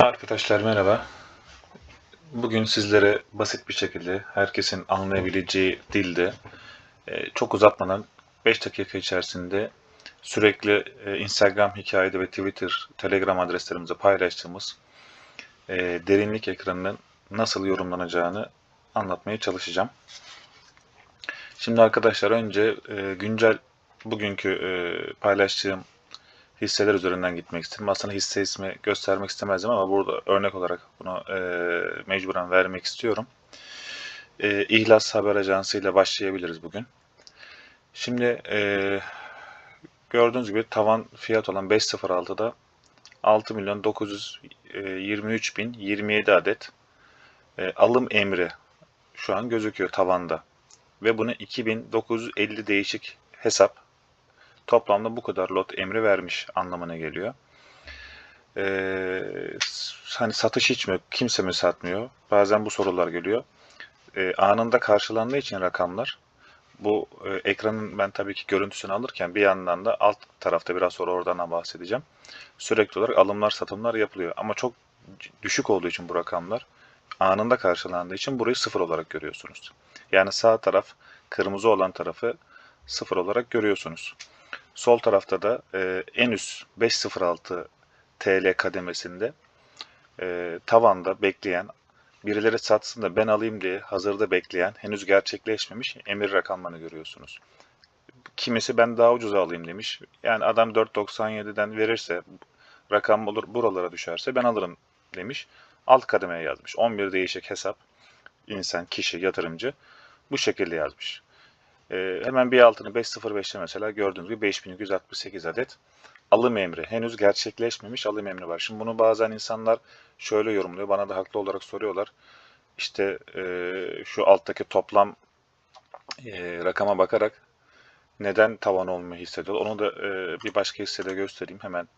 Arkadaşlar merhaba. Bugün sizlere basit bir şekilde herkesin anlayabileceği dilde e, çok uzatmadan 5 dakika içerisinde sürekli e, Instagram hikayede ve Twitter, Telegram adreslerimize paylaştığımız e, derinlik ekranının nasıl yorumlanacağını anlatmaya çalışacağım. Şimdi arkadaşlar önce güncel bugünkü paylaştığım hisseler üzerinden gitmek istedim. Aslında hisse ismi göstermek istemezdim ama burada örnek olarak bunu e, mecburen vermek istiyorum. E, İhlas Haber Ajansı ile başlayabiliriz bugün. Şimdi e, gördüğünüz gibi tavan fiyat olan 5.06'da 6 milyon 923 bin 27 adet e, alım emri şu an gözüküyor tavanda. Ve bunu 2950 değişik hesap toplamda bu kadar lot emri vermiş anlamına geliyor. Ee, hani satış hiç mi? Kimse mi satmıyor? Bazen bu sorular geliyor. Ee, anında karşılandığı için rakamlar bu e, ekranın ben tabii ki görüntüsünü alırken bir yandan da alt tarafta biraz sonra oradan bahsedeceğim. Sürekli olarak alımlar satımlar yapılıyor. Ama çok düşük olduğu için bu rakamlar anında karşılandığı için burayı sıfır olarak görüyorsunuz. Yani sağ taraf kırmızı olan tarafı sıfır olarak görüyorsunuz. Sol tarafta da e, en üst 506 TL kademesinde e, tavanda bekleyen, birileri satsın da ben alayım diye hazırda bekleyen, henüz gerçekleşmemiş emir rakamlarını görüyorsunuz. Kimisi ben daha ucuza alayım demiş. Yani adam 4.97'den verirse, rakam olur buralara düşerse ben alırım demiş. Alt kademeye yazmış. 11 değişik hesap, insan, kişi, yatırımcı bu şekilde yazmış. E, hemen bir altını 5.05'te mesela gördüğünüz gibi 5268 adet alım emri. Henüz gerçekleşmemiş alım emri var. Şimdi bunu bazen insanlar şöyle yorumluyor. Bana da haklı olarak soruyorlar. İşte e, şu alttaki toplam e, rakama bakarak neden tavan olmuyor hissediyor. Onu da e, bir başka hissede göstereyim hemen.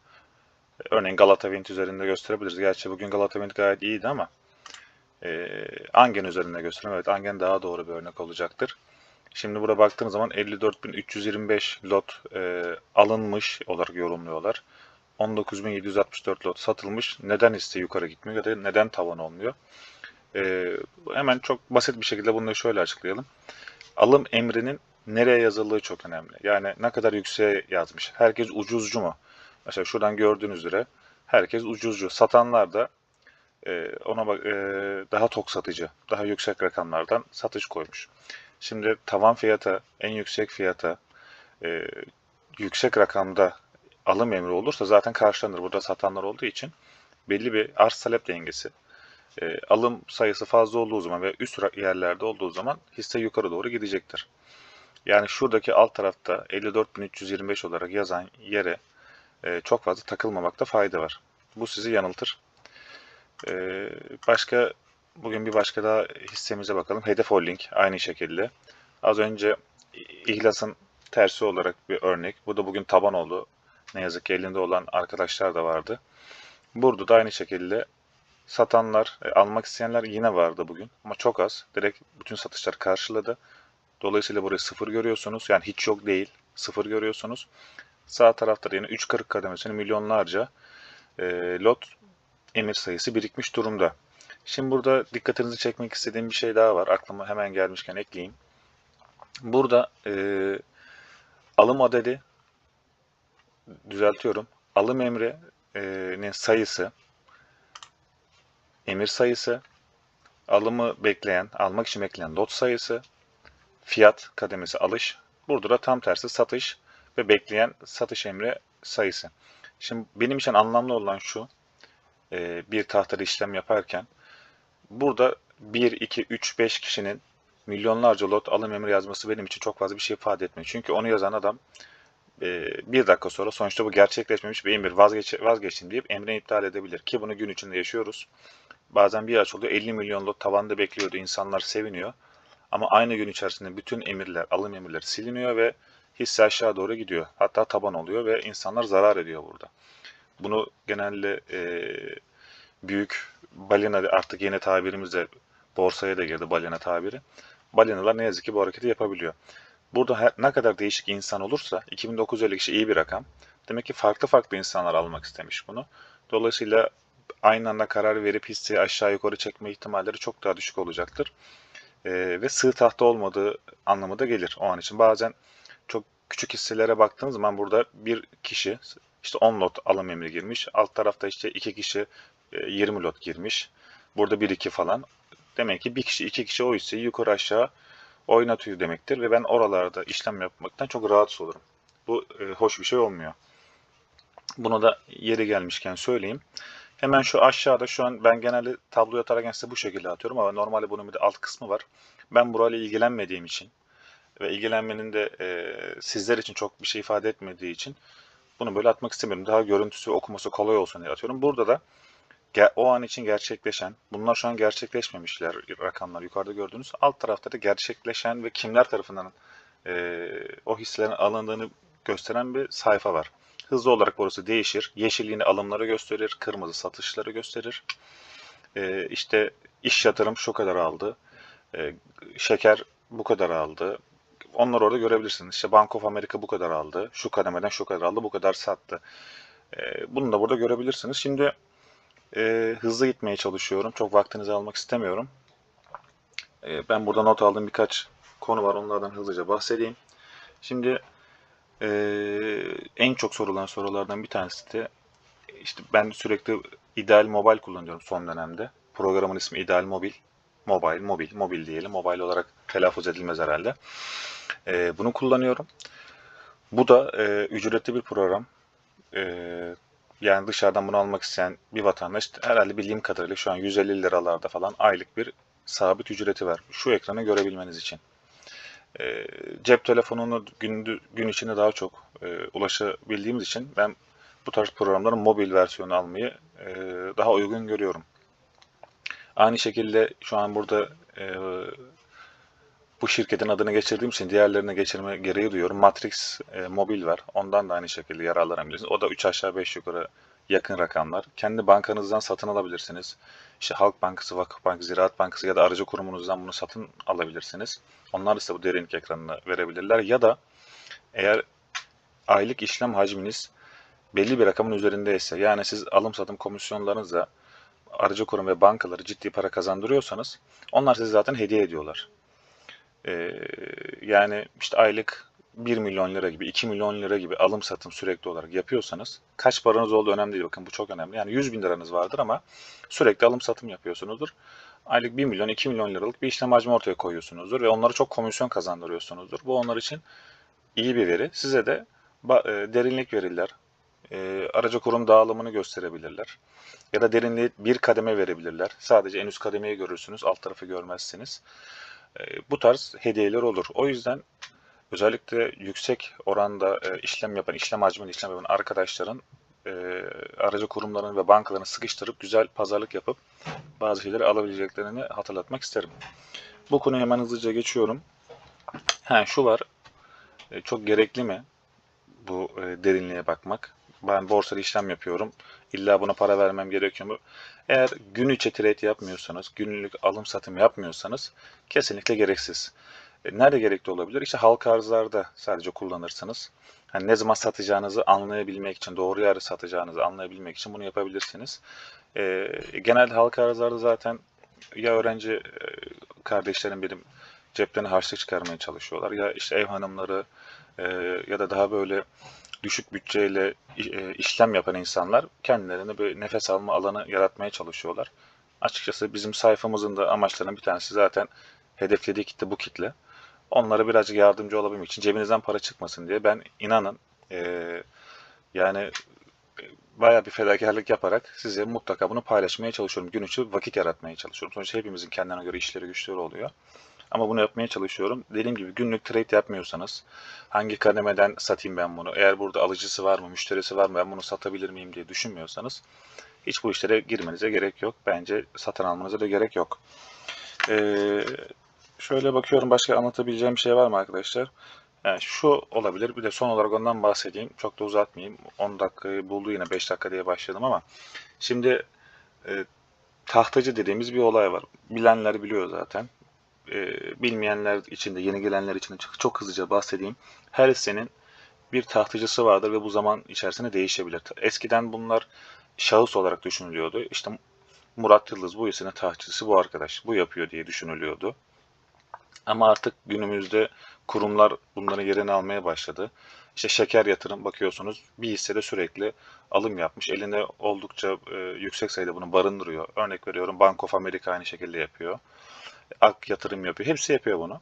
Örneğin Galata Wind üzerinde gösterebiliriz. Gerçi bugün Galata Wind gayet iyiydi ama e, Angen üzerinde göstereyim. Evet Angen daha doğru bir örnek olacaktır. Şimdi burada baktığınız zaman 54.325 lot e, alınmış olarak yorumluyorlar. 19.764 lot satılmış. Neden hisse yukarı gitmiyor ya da neden tavan olmuyor? E, hemen çok basit bir şekilde bunu şöyle açıklayalım. Alım emrinin nereye yazıldığı çok önemli. Yani ne kadar yükseğe yazmış. Herkes ucuzcu mu? Mesela şuradan gördüğünüz üzere herkes ucuzcu. Satanlar da e, ona bak, e, daha tok satıcı, daha yüksek rakamlardan satış koymuş. Şimdi tavan fiyata, en yüksek fiyata, e, yüksek rakamda alım emri olursa zaten karşılanır. Burada satanlar olduğu için belli bir arz talep dengesi. E, alım sayısı fazla olduğu zaman ve üst yerlerde olduğu zaman hisse yukarı doğru gidecektir. Yani şuradaki alt tarafta 54.325 olarak yazan yere e, çok fazla takılmamakta fayda var. Bu sizi yanıltır. E, başka Bugün bir başka daha hissemize bakalım. Hedef Holding aynı şekilde. Az önce İhlas'ın tersi olarak bir örnek. Bu da bugün taban oldu. Ne yazık ki elinde olan arkadaşlar da vardı. Burada da aynı şekilde satanlar, e, almak isteyenler yine vardı bugün. Ama çok az. Direkt bütün satışlar karşıladı. Dolayısıyla burayı sıfır görüyorsunuz. Yani hiç yok değil. Sıfır görüyorsunuz. Sağ tarafta da yine 3.40 kademesinin milyonlarca e, lot emir sayısı birikmiş durumda. Şimdi burada dikkatinizi çekmek istediğim bir şey daha var. Aklıma hemen gelmişken ekleyeyim. Burada e, alım adedi düzeltiyorum. Alım emrinin sayısı emir sayısı alımı bekleyen, almak için bekleyen lot sayısı fiyat kademesi alış. Burada da tam tersi satış ve bekleyen satış emri sayısı. Şimdi benim için anlamlı olan şu bir tahtada işlem yaparken Burada 1, 2, 3, 5 kişinin milyonlarca lot alım emri yazması benim için çok fazla bir şey ifade etmiyor. Çünkü onu yazan adam e, bir dakika sonra sonuçta bu gerçekleşmemiş bir emir vazgeç, vazgeçtim deyip emrini iptal edebilir. Ki bunu gün içinde yaşıyoruz. Bazen bir aç oluyor 50 milyon lot tavanda bekliyordu insanlar seviniyor. Ama aynı gün içerisinde bütün emirler, alım emirleri siliniyor ve hisse aşağı doğru gidiyor. Hatta taban oluyor ve insanlar zarar ediyor burada. Bunu genelde e, büyük balina artık yeni tabirimizde borsaya da girdi balina tabiri. Balinalar ne yazık ki bu hareketi yapabiliyor. Burada her, ne kadar değişik insan olursa 2950 kişi iyi bir rakam. Demek ki farklı farklı insanlar almak istemiş bunu. Dolayısıyla aynı anda karar verip hisseyi aşağı yukarı çekme ihtimalleri çok daha düşük olacaktır. E, ve sığ tahta olmadığı anlamı da gelir o an için. Bazen çok küçük hisselere baktığınız zaman burada bir kişi işte 10 lot alım emri girmiş. Alt tarafta işte iki kişi 20 lot girmiş. Burada 1-2 falan. Demek ki bir kişi iki kişi o hisseyi yukarı aşağı oynatıyor demektir. Ve ben oralarda işlem yapmaktan çok rahatsız olurum. Bu e, hoş bir şey olmuyor. Bunu da yeri gelmişken söyleyeyim. Hemen şu aşağıda şu an ben genelde tabloyu atarken size bu şekilde atıyorum ama normalde bunun bir de alt kısmı var. Ben burayla ilgilenmediğim için ve ilgilenmenin de e, sizler için çok bir şey ifade etmediği için bunu böyle atmak istemiyorum. Daha görüntüsü okuması kolay olsun diye atıyorum. Burada da o an için gerçekleşen, bunlar şu an gerçekleşmemişler rakamlar yukarıda gördüğünüz. Alt tarafta da gerçekleşen ve kimler tarafından e, o hisselerin alındığını gösteren bir sayfa var. Hızlı olarak burası değişir. Yeşil yine alımları gösterir, kırmızı satışları gösterir. E, işte iş yatırım şu kadar aldı, e, şeker bu kadar aldı. Onları orada görebilirsiniz. İşte Bank of America bu kadar aldı, şu kademeden şu kadar aldı, bu kadar sattı. E, bunu da burada görebilirsiniz. Şimdi e, hızlı gitmeye çalışıyorum. Çok vaktinizi almak istemiyorum. E, ben burada not aldığım birkaç konu var. Onlardan hızlıca bahsedeyim. Şimdi e, en çok sorulan sorulardan bir tanesi de işte ben sürekli ideal mobile kullanıyorum son dönemde. Programın ismi ideal mobil. Mobile, mobil, mobil diyelim. Mobile olarak telaffuz edilmez herhalde. E, bunu kullanıyorum. Bu da e, ücretli bir program. E, yani dışarıdan bunu almak isteyen bir vatandaş herhalde bildiğim kadarıyla şu an 150 liralarda falan aylık bir sabit ücreti var. Şu ekranı görebilmeniz için. E, cep telefonunu gün, gün içinde daha çok e, ulaşabildiğimiz için ben bu tarz programların mobil versiyonu almayı e, daha uygun görüyorum. Aynı şekilde şu an burada e, bu şirketin adını geçirdiğim için diğerlerine geçirme gereği duyuyorum. Matrix e, Mobil var. Ondan da aynı şekilde yararlanabilirsiniz. O da 3 aşağı 5 yukarı yakın rakamlar. Kendi bankanızdan satın alabilirsiniz. İşte Halk Bankası, Vakıf Bankası, Ziraat Bankası ya da aracı kurumunuzdan bunu satın alabilirsiniz. Onlar ise bu derinlik ekranını verebilirler. Ya da eğer aylık işlem hacminiz belli bir rakamın üzerindeyse yani siz alım satım komisyonlarınızla aracı kurum ve bankaları ciddi para kazandırıyorsanız onlar size zaten hediye ediyorlar. Ee, yani işte aylık 1 milyon lira gibi, 2 milyon lira gibi alım satım sürekli olarak yapıyorsanız kaç paranız olduğu önemli değil. Bakın bu çok önemli. Yani 100 bin liranız vardır ama sürekli alım satım yapıyorsunuzdur. Aylık 1 milyon, 2 milyon liralık bir işlem hacmi ortaya koyuyorsunuzdur ve onlara çok komisyon kazandırıyorsunuzdur. Bu onlar için iyi bir veri. Size de e, derinlik verirler. E, aracı kurum dağılımını gösterebilirler. Ya da derinliği bir kademe verebilirler. Sadece en üst kademeyi görürsünüz, alt tarafı görmezsiniz. E, bu tarz hediyeler olur. O yüzden özellikle yüksek oranda e, işlem yapan, işlem hacminde işlem yapan arkadaşların e, aracı kurumların ve bankalarını sıkıştırıp güzel pazarlık yapıp bazı şeyleri alabileceklerini hatırlatmak isterim. Bu konuyu hemen hızlıca geçiyorum. Ha, şu var. E, çok gerekli mi bu derinliğe bakmak? Ben borsada işlem yapıyorum. İlla buna para vermem gerekiyor mu? Eğer gün içi trade yapmıyorsanız, günlük alım satım yapmıyorsanız kesinlikle gereksiz. E, nerede gerekli olabilir? İşte halka arzlarda sadece kullanırsınız. Hani ne zaman satacağınızı anlayabilmek için, doğru yerde satacağınızı anlayabilmek için bunu yapabilirsiniz. E, genelde halka arzlarda zaten ya öğrenci e, kardeşlerim benim ceplerine harçlık çıkarmaya çalışıyorlar ya işte ev hanımları e, ya da daha böyle düşük bütçeyle e, işlem yapan insanlar kendilerine bir nefes alma alanı yaratmaya çalışıyorlar. Açıkçası bizim sayfamızın da amaçlarının bir tanesi zaten hedeflediği kitle bu kitle. Onlara birazcık yardımcı olabilmek için cebinizden para çıkmasın diye ben inanın e, yani bayağı bir fedakarlık yaparak size mutlaka bunu paylaşmaya çalışıyorum. Gün içi vakit yaratmaya çalışıyorum. Sonuçta hepimizin kendine göre işleri güçleri oluyor. Ama bunu yapmaya çalışıyorum. Dediğim gibi günlük trade yapmıyorsanız hangi kademeden satayım ben bunu? Eğer burada alıcısı var mı, müşterisi var mı, ben bunu satabilir miyim diye düşünmüyorsanız hiç bu işlere girmenize gerek yok. Bence satın almanıza da gerek yok. Ee, şöyle bakıyorum başka anlatabileceğim bir şey var mı arkadaşlar? Yani şu olabilir. Bir de son olarak ondan bahsedeyim. Çok da uzatmayayım. 10 dakikayı buldu yine 5 dakika diye başladım ama şimdi e, tahtacı dediğimiz bir olay var. Bilenler biliyor zaten e, bilmeyenler için de yeni gelenler için de çok, çok hızlıca bahsedeyim. Her hissenin bir tahtıcısı vardır ve bu zaman içerisinde değişebilir. Eskiden bunlar şahıs olarak düşünülüyordu. İşte Murat Yıldız bu hissinin tahtçısı bu arkadaş. Bu yapıyor diye düşünülüyordu. Ama artık günümüzde kurumlar bunların yerini almaya başladı. İşte şeker yatırım bakıyorsunuz bir hissede sürekli alım yapmış. Elinde oldukça e, yüksek sayıda bunu barındırıyor. Örnek veriyorum Bank of America aynı şekilde yapıyor. Ak yatırım yapıyor. Hepsi yapıyor bunu.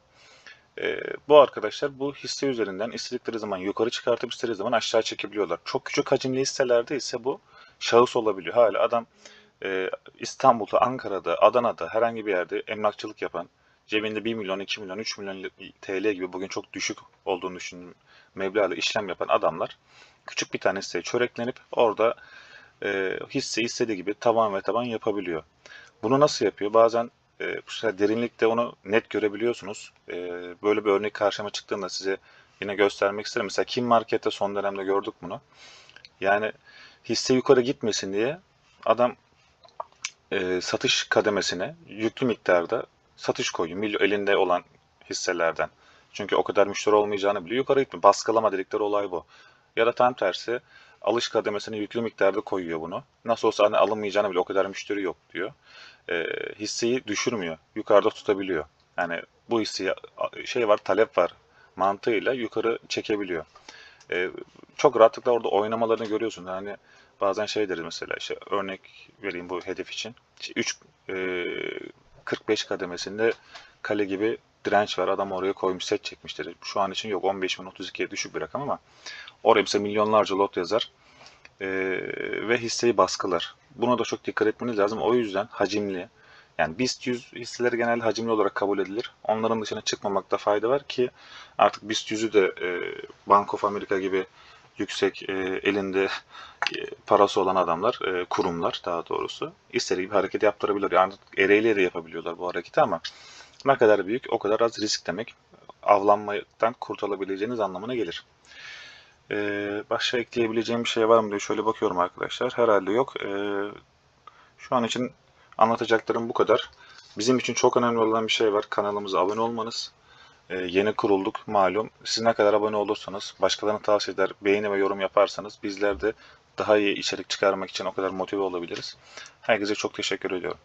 E, bu arkadaşlar bu hisse üzerinden istedikleri zaman yukarı çıkartıp istedikleri zaman aşağı çekebiliyorlar. Çok küçük hacimli hisselerde ise bu şahıs olabiliyor. Hala adam e, İstanbul'da, Ankara'da, Adana'da herhangi bir yerde emlakçılık yapan, cebinde 1 milyon, 2 milyon, 3 milyon TL gibi bugün çok düşük olduğunu düşündüğüm meblağla işlem yapan adamlar küçük bir tane hisseye çöreklenip orada e, hisse istediği gibi taban ve taban yapabiliyor. Bunu nasıl yapıyor? Bazen e, bu sefer derinlikte onu net görebiliyorsunuz. E, böyle bir örnek karşıma çıktığında size yine göstermek isterim. Mesela Kim Market'te son dönemde gördük bunu. Yani hisse yukarı gitmesin diye adam e, satış kademesine yüklü miktarda satış koyuyor. Milyon elinde olan hisselerden. Çünkü o kadar müşteri olmayacağını biliyor. Yukarı gitmiyor. Baskılama dedikleri olay bu. Ya da tam tersi alış kademesine yüklü miktarda koyuyor bunu. Nasıl olsa hani alınmayacağını bile o kadar müşteri yok diyor. E, hisseyi düşürmüyor. Yukarıda tutabiliyor. Yani bu hisseyi şey var talep var mantığıyla yukarı çekebiliyor. E, çok rahatlıkla orada oynamalarını görüyorsun. Yani bazen şey deriz mesela işte örnek vereyim bu hedef için. İşte 3 e, 45 kademesinde kale gibi direnç var. Adam oraya koymuş set çekmiştir. Şu an için yok 15.032'ye düşük bir rakam ama oraya mesela milyonlarca lot yazar e, ve hisseyi baskılar. Buna da çok dikkat etmeniz lazım. O yüzden hacimli yani BIST 100 hisseleri genelde hacimli olarak kabul edilir. Onların dışına çıkmamakta fayda var ki artık BIST 100'ü de e, Bank of America gibi yüksek e, elinde e, parası olan adamlar, e, kurumlar daha doğrusu istediği gibi hareket yaptırabiliyor. Yani ereğliye de yapabiliyorlar bu hareketi ama ne kadar büyük o kadar az risk demek. Avlanmaktan kurtulabileceğiniz anlamına gelir. Ee, başka ekleyebileceğim bir şey var mı diye şöyle bakıyorum arkadaşlar. Herhalde yok. Ee, şu an için anlatacaklarım bu kadar. Bizim için çok önemli olan bir şey var. Kanalımıza abone olmanız. Ee, yeni kurulduk malum. Siz ne kadar abone olursanız, başkalarına tavsiye eder, beğeni ve yorum yaparsanız bizler de daha iyi içerik çıkarmak için o kadar motive olabiliriz. Herkese çok teşekkür ediyorum.